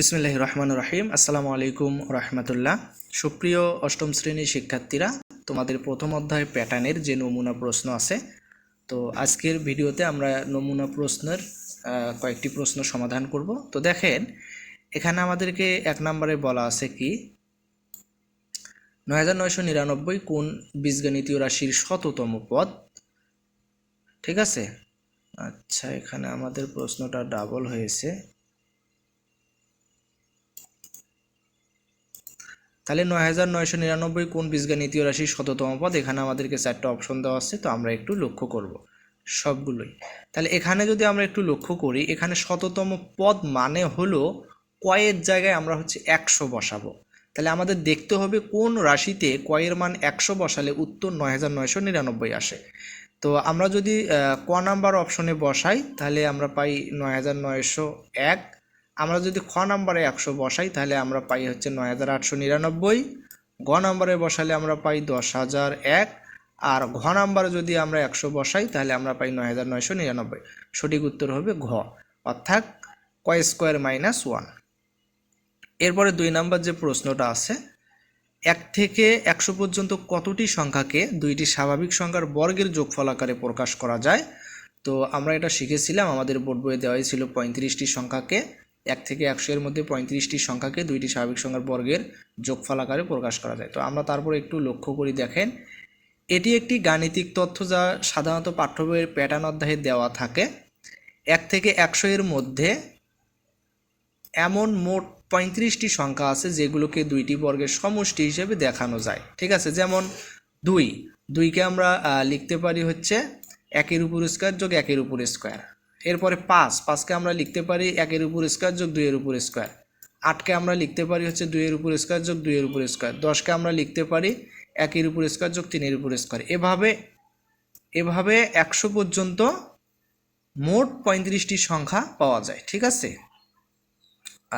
বিসমিল্লাহ রহমান রহিম। আসসালামু আলাইকুম রহমতুল্লাহ। সুপ্রিয় অষ্টম শ্রেণির শিক্ষার্থীরা, তোমাদের প্রথম অধ্যায় প্যাটার্নের যে নমুনা প্রশ্ন আছে, তো আজকের ভিডিওতে আমরা নমুনা প্রশ্নের কয়েকটি প্রশ্ন সমাধান করব। তো দেখেন, এখানে আমাদেরকে এক নম্বরে বলা আছে কি, নয় হাজার নয়শো নিরানব্বই কোন বীজগণিতীয় রাশির শততম পদ? ঠিক আছে? আচ্ছা এখানে আমাদের প্রশ্নটা ডাবল হয়েছে। তাহলে নয় হাজার নয়শো নিরানব্বই কোন রাশির শততম পদ? এখানে আমাদেরকে চারটা অপশন দেওয়া আছে, তো আমরা একটু লক্ষ্য করব। সবগুলোই। তাহলে এখানে যদি আমরা একটু লক্ষ্য করি, এখানে শততম পদ মানে হলো কয়ের জায়গায় আমরা হচ্ছে একশো বসাবো। তাহলে আমাদের দেখতে হবে কোন রাশিতে কয়ের মান একশো বসালে উত্তর নয় হাজার নয়শো নিরানব্বই আসে। তো আমরা যদি ক নাম্বার অপশনে বসাই, তাহলে আমরা পাই নয় হাজার নয়শো এক। আমরা যদি খ নাম্বারে একশো বসাই, তাহলে আমরা পাই হচ্ছে নয় হাজার আটশো নিরানব্বই। গ নাম্বারে বসালে আমরা পাই দশ হাজার এক। আর ঘ নাম্বারে যদি আমরা একশো বসাই, তাহলে আমরা পাই নয় হাজার নয়শো নিরানব্বই। সঠিক উত্তর হবে ঘ। অর্থাৎ কয় স্কোয়ার মাইনাস ওয়ান। এরপরে দুই নাম্বার যে প্রশ্নটা আছে, এক থেকে একশো পর্যন্ত কতটি সংখ্যাকে দুইটি স্বাভাবিক সংখ্যার বর্গের যোগফল আকারে প্রকাশ করা যায়? তো আমরা এটা শিখেছিলাম, আমাদের বোর্ড বইয়ে দেওয়াই ছিল পঁয়ত্রিশটি সংখ্যাকে। এক থেকে একশো এর মধ্যে পঁয়ত্রিশটি সংখ্যাকে দুইটি স্বাভাবিক সংখ্যার বর্গের যোগফল আকারে প্রকাশ করা যায়। তো আমরা তারপর একটু লক্ষ্য করি, দেখেন। এটি একটি গাণিতিক তথ্য যা সাধারণত পাঠ্য বইয়ের প্যাটার্ন অধ্যায়ে দেওয়া থাকে। এক থেকে একশো এর মধ্যে এমন মোট পঁয়ত্রিশটি সংখ্যা আছে যেগুলোকে দুইটি বর্গের সমষ্টি হিসেবে দেখানো যায়। ঠিক আছে? যেমন দুই। দুইকে আমরা লিখতে পারি হচ্ছে একের উপর স্কোয়ার যোগ একের উপর স্কোয়ার এরপরে পাঁচ, পাঁচকে আমরা লিখতে পারি একের উপর স্কোয়ার যোগ দুইয়ের উপর স্কোয়ার আটকে আমরা লিখতে পারি হচ্ছে দুইয়ের উপর স্কোয়ার যোগ দুইয়ের উপর স্কোয়ার দশকে আমরা লিখতে পারি একের উপর স্কোয়ার যোগ তিনের উপর স্কোয়ার এভাবে এভাবে একশো পর্যন্ত মোট পঁয়ত্রিশটি সংখ্যা পাওয়া যায়, ঠিক আছে?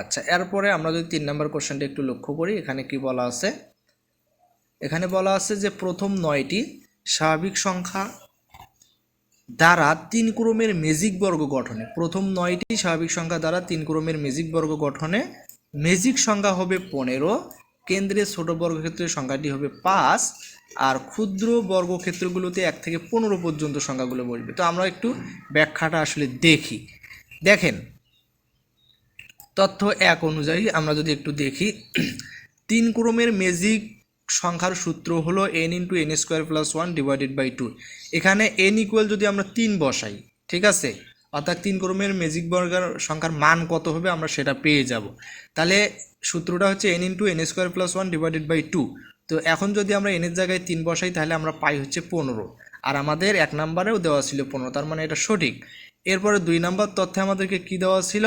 আচ্ছা এরপরে আমরা যদি তিন নম্বর কোশ্চেনটা একটু লক্ষ্য করি, এখানে কি বলা আছে? এখানে বলা আছে যে প্রথম নয়টি স্বাভাবিক সংখ্যা দ্বারা তিন ক্রমের মেজিক বর্গ গঠনে। প্রথম নয়টি স্বাভাবিক সংখ্যা দ্বারা তিন ক্রমের মেজিক বর্গ গঠনে। মেজিক সংখ্যা হবে পনেরো কেন্দ্রে ছোট বর্গক্ষেত্রের সংখ্যাটি হবে পাঁচ, আর ক্ষুদ্র বর্গক্ষেত্রগুলোতে এক থেকে পনেরো পর্যন্ত সংখ্যাগুলো বসবে। তো আমরা একটু ব্যাখ্যাটা আসলে দেখি। দেখেন, তথ্য এক অনুযায়ী আমরা যদি একটু দেখি, তিন ক্রমের মেজিক সংখ্যার সূত্র হলো N into N square plus one divided by two এখানে এন ইকুয়াল যদি আমরা তিন বসাই, ঠিক আছে? অর্থাৎ তিন ক্রমের মেজিক বর্গের সংখ্যার মান কত হবে আমরা সেটা পেয়ে যাব। তাহলে সূত্রটা হচ্ছে N into N square plus one divided by two তো এখন যদি আমরা এনের জায়গায় তিন বসাই, তাহলে আমরা পাই হচ্ছে পনেরো। আর আমাদের এক নাম্বারেও দেওয়া ছিল পনেরো, তার মানে এটা সঠিক। এরপরে দুই নম্বর তথ্যে আমাদেরকে কি দেওয়া ছিল?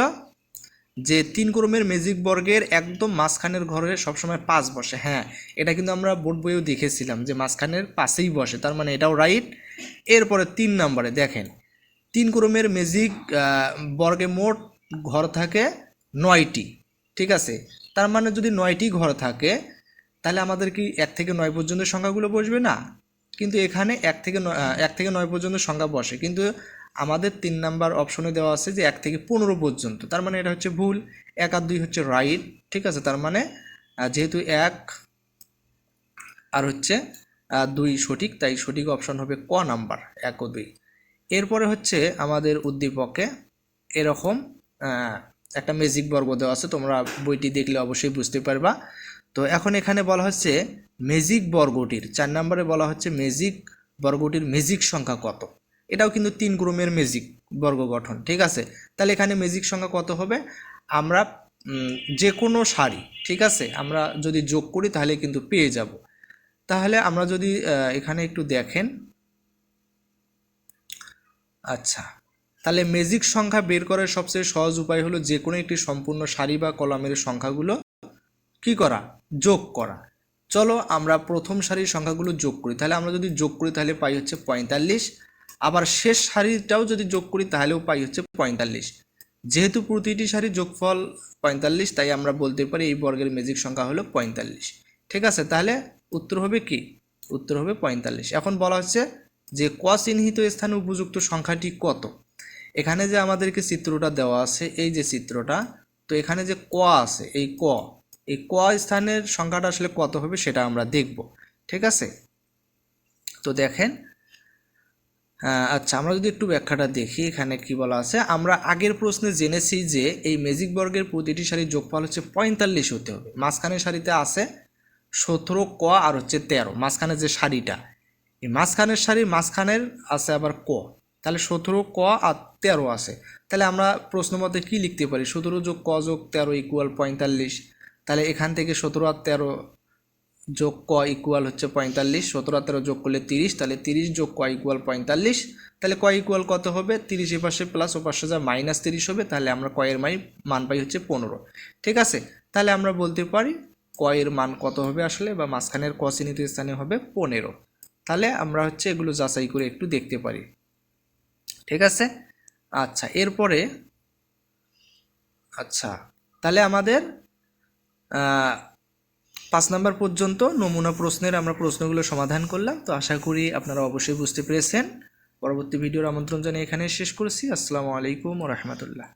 যে তিন ক্রমের ম্যাজিক বর্গের একদম মাঝখানের ঘরে সবসময় পাঁচ বসে হ্যাঁ। এটা কিন্তু আমরা বোর্ড বইয়েও দেখেছিলাম যে মাঝখানের পাশেই বসে, তার মানে এটাও রাইট এরপরে তিন নম্বরে দেখেন, তিন ক্রমের ম্যাজিক বর্গে মোট ঘর থাকে নয়টি, ঠিক আছে? তার মানে যদি নয়টি ঘর থাকে, তাহলে আমাদের কি এক থেকে নয় পর্যন্ত সংখ্যাগুলো বসবে? না। কিন্তু এখানে এক থেকে নয় এক থেকে নয় পর্যন্ত সংখ্যা বসে। কিন্তু আমাদের তিন নাম্বার অপশনে দেওয়া আছে যে এক থেকে পনেরো পর্যন্ত। তার মানে এটা হচ্ছে ভুল। এক আর দুই হচ্ছে রাইট ঠিক আছে? তার মানে যেহেতু এক আর হচ্ছে দুই সঠিক, তাই সঠিক অপশন হবে ক নাম্বার, এক ও দুই। এরপরে হচ্ছে আমাদের উদ্দীপকে এরকম একটা ম্যাজিক বর্গ দেওয়া আছে। তোমরা বইটি দেখলে অবশ্যই বুঝতে পারবা। তো এখন এখানে বলা হচ্ছে মেজিক বর্গটির, চার নম্বরে বলা হচ্ছে মেজিক বর্গটির মেজিক সংখ্যা কত? এটাও কিন্তু তিন ক্রমের মেজিক বর্গ গঠন, ঠিক আছে? তাহলে এখানে মেজিক সংখ্যা কত হবে? আমরা যে কোনো সারি, ঠিক আছে? আমরা যদি যোগ করি তাহলে কিন্তু পেয়ে যাব। তাহলে আমরা যদি এখানে একটু দেখেন। আচ্ছা তাহলে মেজিক সংখ্যা বের করার সবচেয়ে সহজ উপায় হলো যে কোনো একটি সম্পূর্ণ সারি বা কলামের সংখ্যাগুলো কি করা? যোগ করা। চলো আমরা প্রথম সারির সংখ্যাগুলো যোগ করি। তাহলে আমরা যদি যোগ করি তাহলে পাই হচ্ছে পঁয়তাল্লিশ। আবার শেষ সারিটাও যদি যোগ করি, তাহলেও পাই হচ্ছে পঁয়তাল্লিশ। যেহেতু প্রতিটি সারি যোগফল পঁয়তাল্লিশ, তাই আমরা বলতে পারি এই বর্গের ম্যাজিক সংখ্যা হলো পঁয়তাল্লিশ। ঠিক আছে, তাহলে উত্তর হবে কি? উত্তর হবে পঁয়তাল্লিশ। এখন বলা হচ্ছে যে ক চিহ্নিত স্থানে উপযুক্ত সংখ্যাটি কত? এখানে যে আমাদেরকে চিত্রটা দেওয়া আছে, এই যে চিত্রটা, তো এখানে যে ক আছে, এই ক এই ক স্থানের সংখ্যাটা আসলে কত হবে সেটা আমরা দেখব। ঠিক আছে? তো দেখেন আচ্ছা আমরা যদি একটু ব্যাখ্যাটা দেখি, এখানে কি বলা আছে? আমরা আগের প্রশ্নে জেনেছি যে এই ম্যাজিক বর্গের প্রতিটি সারির যোগফল হচ্ছে পঁয়তাল্লিশ হতে হবে। মাঝখানের সারিতে আছে সতেরো, ক আর হচ্ছে তেরো। মাঝখানের যে সারিটা, এই মাঝখানের সারির মাঝখানের আছে আবার ক। তাহলে সতেরো, ক আর তেরো আছে। তাহলে আমরা প্রশ্ন মতে কী লিখতে পারি? সতেরো যোগ ক যোগ তেরো ইকুয়াল পঁয়তাল্লিশ। তাহলে এখান থেকে সতেরো আর তেরো যোগ ক ইকুয়াল হচ্ছে পঁয়তাল্লিশ, সতেরো তেরো যোগ করলে তিরিশ, তাহলে তিরিশ যোগ ক ইকুয়াল পঁয়তাল্লিশ, তাহলে ক ইকুয়াল কত হবে? তিরিশ এ পাশে প্লাস ও পাশে যা মাইনাস তিরিশ হবে, তাহলে আমরা কয়ের মাই মান পাই হচ্ছে পনেরো। ঠিক আছে? তাহলে আমরা বলতে পারি কয়ের মান কত হবে আসলে বা মাঝখানের ক চিহ্নিত স্থানে হবে পনেরো। তাহলে আমরা হচ্ছে এগুলো যাচাই করে একটু দেখতে পারি। ঠিক আছে? আচ্ছা এরপরে আচ্ছা তাহলে আমাদের পাঁচ নাম্বার পর্যন্ত নমুনা প্রশ্নের আমরা প্রশ্নগুলো সমাধান করলাম। তো আশা করি আপনারা অবশ্যই বুঝতে পেরেছেন। পরবর্তী ভিডিওর আমন্ত্রণ জানিয়ে এখানে শেষ করছি। আসসালামু আলাইকুম রহমতুল্লাহ।